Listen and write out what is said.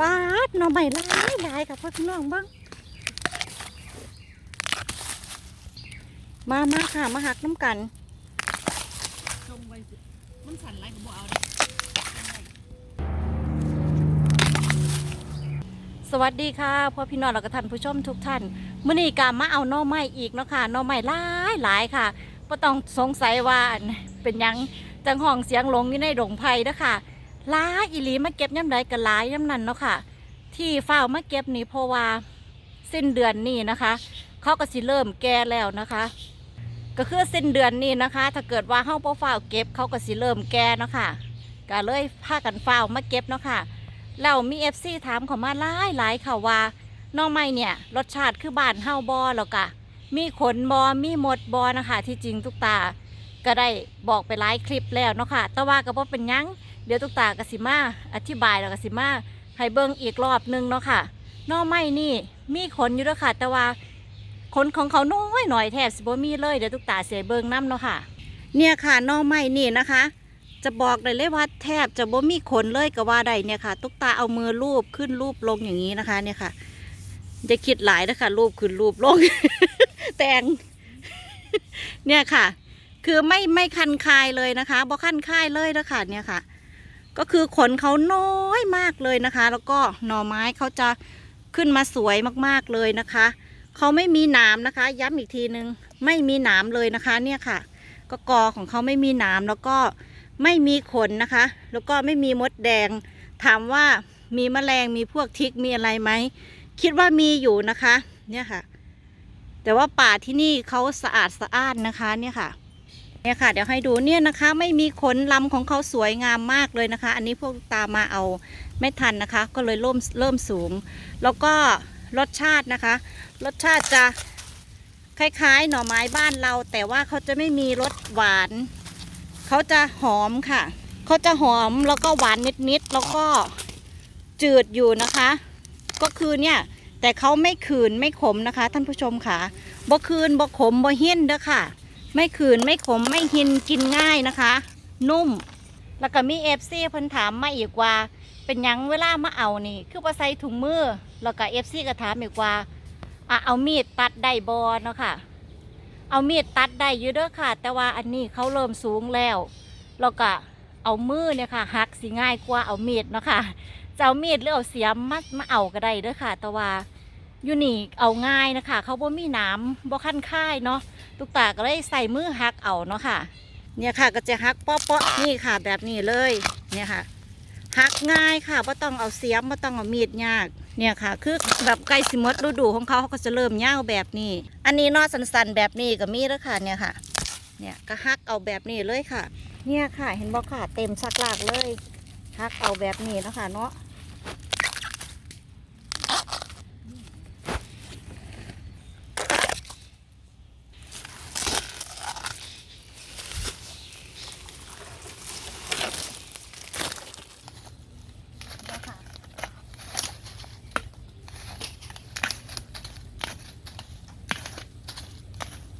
ปาดหน่อใหม่ลายลายกับพ่อพี่น้องบิ้งมามาค่ะ มาหักน้ำกันจงไว้สิมันสั่นไรก็บ่เอาสวัสดีค่ะพ่อพี่น้องและก็ท่านผู้ชมทุกท่านมื่อนี้กามาเอาน่อไม้อีกเนาะค่ะน่อไม้หลายหลายค่ะก็ต้องสงสัยว่าเป็นยังจังห้องเสียงหลงอยู่ในดงไผ่เด้อค่ะ หลายอีหลีมาเก็บย่ำใดก็หลายย่ำนั้นเนาะค่ะ ที่เฝ้ามาเก็บนี่เพราะว่าสิ้นเดือนนี้นะคะ เขาก็สิเริ่มแก่แล้วนะคะ ก็คือสิ้นเดือนนี้นะคะ ถ้าเกิดว่าเฮาบ่ฝ้าเก็บ เขาก็สิเริ่มแก่เนาะค่ะก็เลยพากันเฝ้ามาเก็บเนาะค่ะแล้วมี FC ถามเขามาหลายหลายค่ะว่าน้องไม้เนี่ย รสชาติคือบ้านเฮาบอแล้วก็มีขนบอมีหมดบอนะคะ ที่จริงทุกตา ก็ได้บอกไปหลายคลิปแล้วเนาะค่ะ แต่ว่าก็บ่เป็นยัง เดี๋ยวทุกตากสิมาอธิบายแล้วกสิมาให้เบิ่งอีกรอบหนึงเนาะค่ะน้องไม้นี่มีขนอยู่ด้วยค่ะ แต่ว่าขนของเขาน้อยหน่อยแทบสิบ่มีเลยเดี๋ยวทุกตาเสียเบิ่งน้ำเนาะค่ะ เนี่ยค่ะน้องไม้นี่นะคะ จะบอกเลยเลยว่าแทบจะบ่มีขนเลยก็ว่าได้เนี่ยค่ะ ตุ๊กตาเอามือลูบขึ้นรูปลงอย่างนี้นะคะเนี่ยค่ะจะคิดหลายนะคะรูปขึ้นรูปลง แต่งเนี่ยค่ะ คือไม่ไม่คันคายเลยนะคะบ่คันคายเลยนะคะเนี่ยค่ะ ก็คือขนเขาน้อยมากเลยนะคะ แล้วก็หน่อไม้เขาจะขึ้นมาสวยมากๆเลยนะคะเขาไม่มีหนามนะคะ ย้ำอีกทีนึงไม่มีหนามเลยนะคะ เนี่ยค่ะ ก็กอของเขาไม่มีหนามแล้วก็ไม่มีขนนะคะ แล้วก็ไม่มีมดแดง ถามว่ามีแมลงมีพวกทิกมีอะไรไหมคิดว่ามีอยู่นะคะ เนี่ยค่ะ แต่ว่าป่าที่นี่เขาสะอาดสะอ้านนะคะ เนี่ยค่ะ เนี่ยค่ะเดี๋ยวให้ดูเนี่ยนะคะไม่มีขนลำของเขาสวยงามมากเลยนะคะ อันนี้พวกตามมาเอาไม่ทันนะคะ ก็เลยเริ่มเริ่มสูง แล้วก็รสชาตินะคะ รสชาติจะคล้ายๆ หน่อไม้บ้านเรา แต่ว่าเขาจะไม่มีรสหวาน เขาจะหอมค่ะ เขาจะหอมแล้วก็หวานนิดๆแล้วก็จืดอยู่นะคะ ก็คือเนี่ยแต่เขาไม่ขืนไม่ขมนะคะ ท่านผู้ชมค่ะบ่คืนบ่ขมบ่เฮี้ยนเด้อค่ะ ไม่ขืนไม่ขมไม่หินกินง่ายนะคะ นุ่ม แล้วก็มีเอฟซีเพิ่นถามมาอีกว่า เป็นยังเวลามาเอานี่ คือบ่ใส่ถุงมือ แล้วก็เอฟซีก็ถามอีกว่าอะเอามีดตัดได้บ่เนาะค่ะ เอามีดตัดได้อยู่เด้อค่ะ แต่ว่าอันนี้เขาเริ่มสูงแล้วแล้วก็เอามือเนี่ยค่ะหักสิง่ายกว่าเอามีดเนาะค่ะจะเอามีดหรือเอาเสียมมามาเอาก็ได้เด้อค่ะ แต่ว่า อยู่นี่เอาง่ายนะคะ เขาบ่มีน้ำบ่คันค่ายเนาะตุกตาก็เลยใส่มือหักเอาเนาะค่ะ เนี่ยค่ะก็จะหักเปาะๆนี่ค่ะ แบบนี้เลยเนี่ยค่ะหักง่ายค่ะไม่ต้องเอาเสียมไม่ต้องเอามีดยาก เนี่ยค่ะ คือแบบใกล้สิมดฤดูของเขาเขาก็จะเริ่มยาแบบนี้ อันนี้นอสันๆแบบนี้ก็มีแล้วค่ะเนี่ยค่ะ เนี่ยก็หักเอาแบบนี้เลยค่ะ เนี่ยค่ะเห็นบอกค่ะเต็มสักหลากเลยหักเอาแบบนี้เนาะคะเนาะ